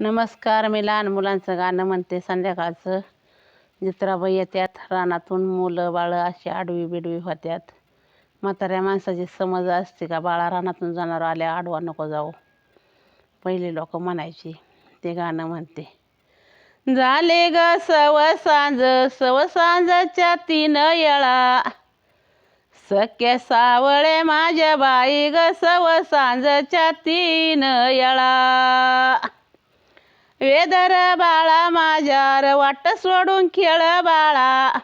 नमस्कार मी लहान मुलांचं गाणं म्हणते. संध्याकाळचं जत्राबाई येत्यात. रानातून मुलं बाळं अशी आडवी बिडवी होत्यात. म्हाताऱ्या माणसाची समज असते का? बाळा रानातून जाणार आल्या आडवा नको जाऊ. पहिले लोक म्हणायची ते गाणं म्हणते. झाले ग सव सांज सव सांजच्या तीन येळा. सख्या सावळे माझ्या बाई ग सव सांजच्या तीन येळा. वेदर बाळा माझ्यार वाट सोडून खेळ बाळा.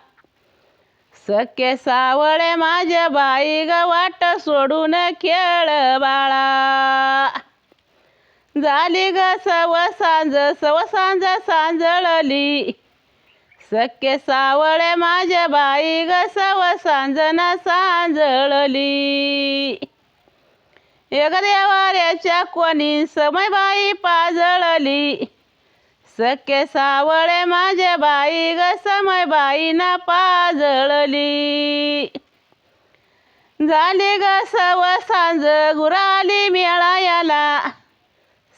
सके सावळे माझ्या बाई ग वाट सोडून खेळ बाळा. झाली ग सव सांज सव सांज सांजळली. सखे सावळे माझ्या बाई ग सव सांजन सांजळली. एक देवाऱ्याच्या कोणी समयबाई पाजळली. सखे सावळे माझ्या बाई ग समयबाईना पाजळली. झाली ग सव सांज गुराली मेळायाला.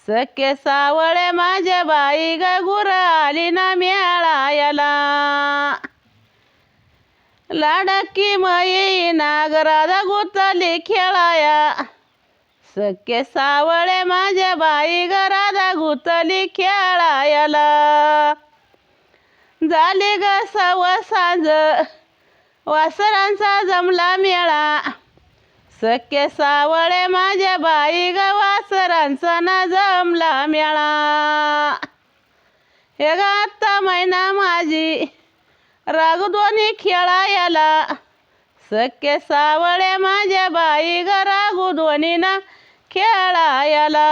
सखे सावळे माझ्या बाई ग गुराली ना मेळायाला. लाडकी मयी नागराधा गुतली खेळाया. सखे सावळे माझ्या बाई ग राधा खेळायला. झाली ग सव सांज वासरांचा जमला मेळा. सख्य सावळे माझ्या बाई ग वासरांचा ना जमला मेळा. हे ग आत्ता मैना माझी रागुद्वानी खेळायला. सख्य सावळे माझ्या बाई ग रागुद्वानी ना खेळायला.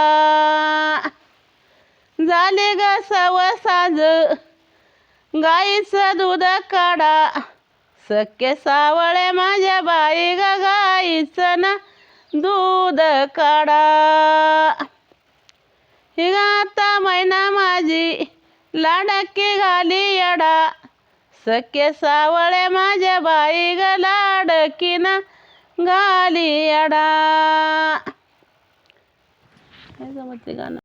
झाले ग सव साज गाईचं दूध काढा. सख्य सावळे माझ्या बाई ग गाईचं ना दूध काढा. ही आता मैना माझी लाडकी घाली येडा. सख्य सावळे माझ्या बाई ग लाडकी ना घाली येडा. काय गाणं?